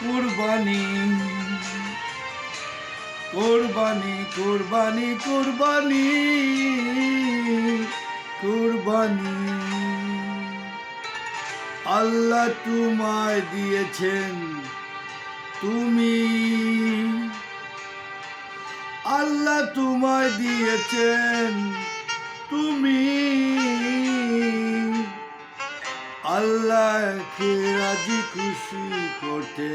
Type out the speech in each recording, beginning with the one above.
কুরবানি। কুরবানি কুরবানি কুরবানি কুরবানি। আল্লাহ তোমায় দিয়েছেন তুমি। আল্লাহ তোমায় দিয়েছেন তুমি। আল্লাহকে রাজি খুশি করতে।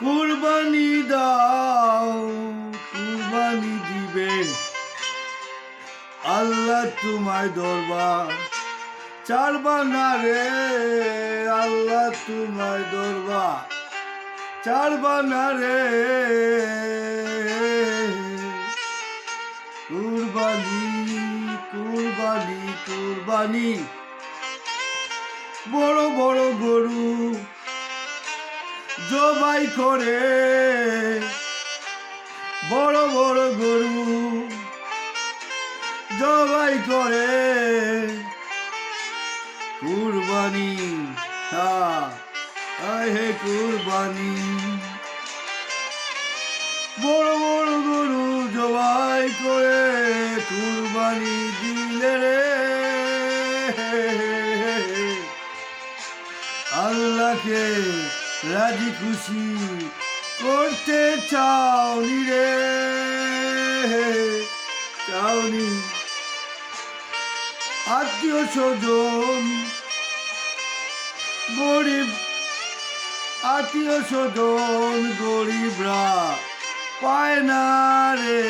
কুরবানি দাও, কুরবানি দিবে আল্লাহ তোমায় দরবার চারবা না রে আল্লাহ তোমায় দরবার চারবা না রে কুরবানি কুরবানি কুরবানি। বড় গরু জবাই করে। বড় বড় গরু জবাই করে। কুরবানি, হে কুরবানি। বড় বড় গরু জবাই করে। কুরবানি দিলে রে আল্লাহকে রাজি খুশি করতে চাওনি রে। চাওনি। আত্মীয় স্বজন, গরিব, আত্মীয় স্বজন গরিবরা পায় না রে।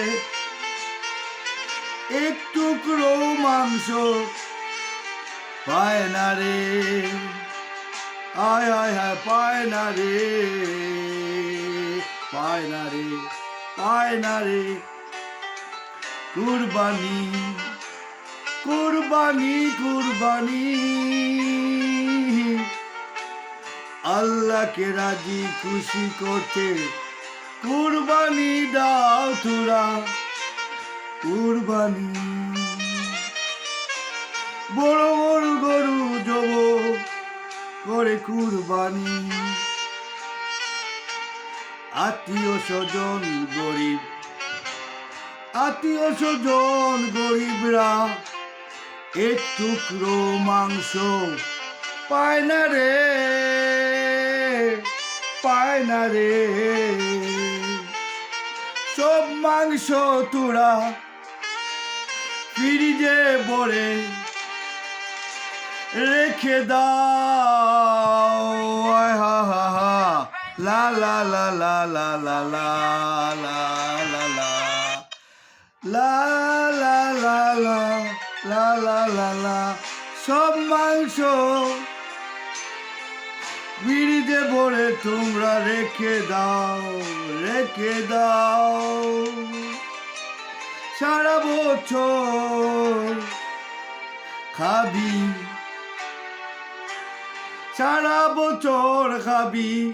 এক টুকরো মাংস পায় না রে। আয় আয়, হায়, পায় না রে, পায় না রে, পায় না রে। কুরবানি কুরবানি কুরবানি। আল্লাহকে রাজি, খুশি করতে কুরবানি দাও তোরা, কুরবানি। বড় করে কুরবানি। আত্মীয় স্বজন গরিব, আত্মীয় স্বজন গরিবরা এক টুকরো মাংস পায় না রে, পায় না রে। সব মাংস তোরা ফিরিজে ভরে রেখে দাও হা হা হা লা লা লা লা লা লা লা লা লা লা লা লা লা লা লা লা লা লা সব মাংস বিড়িতে ভরে তোমরা রেখে দাও রেখে দাও সারা বছর খাবি সারা বছর খাবি।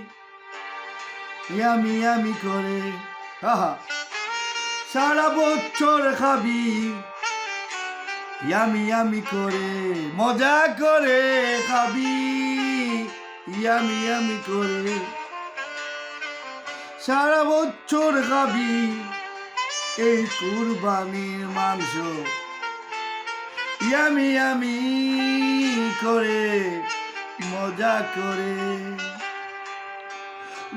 ইয়ামি ইয়ামি করে। আহা। সারা বছর খাবি। ইয়ামি ইয়ামি করে। মজা করে খাবি। ইয়ামি ইয়ামি করে। সারা বছর খাবি। এই কুরবানির মাংস। ইয়ামি ইয়ামি করে। মজা করে।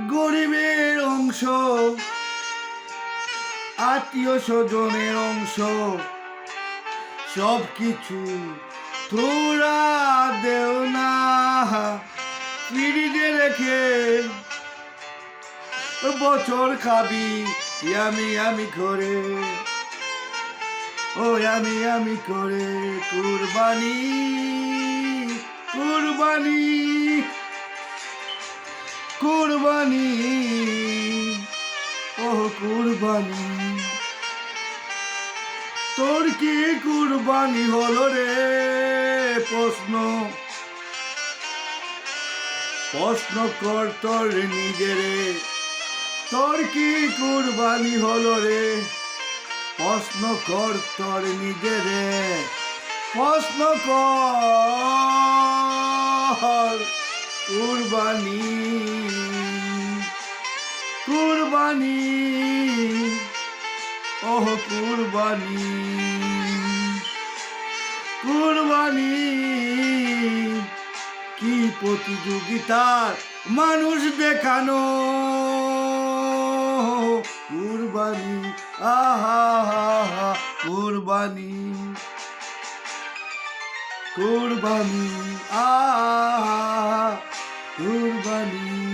গরিবের অংশ, আত্মীয় স্বজনের অংশ সব কিছু তোরা দেও না। ফ্রিজে রেখে বছর খাবি আমি আমি করে। ও আমি আমি করে কুরবানি। কুরবানি কুরবানি ও কুরবানি। তোর কি কুরবানি হলো রে? প্রশ্ন। প্রশ্ন কর তোর নিজেরে। তোর কি কুরবানি হলো রে? প্রশ্ন কর তোর নিজেরে। প্রশ্ন কর। কুরবানি কুরবানি, ওহ কুরবানি কুরবানি। কি প্রতিযোগিতার মানুষ দেখানো? কুরবানি, আহা হা হা কুরবানি। কুরবানি আ কুরবানি।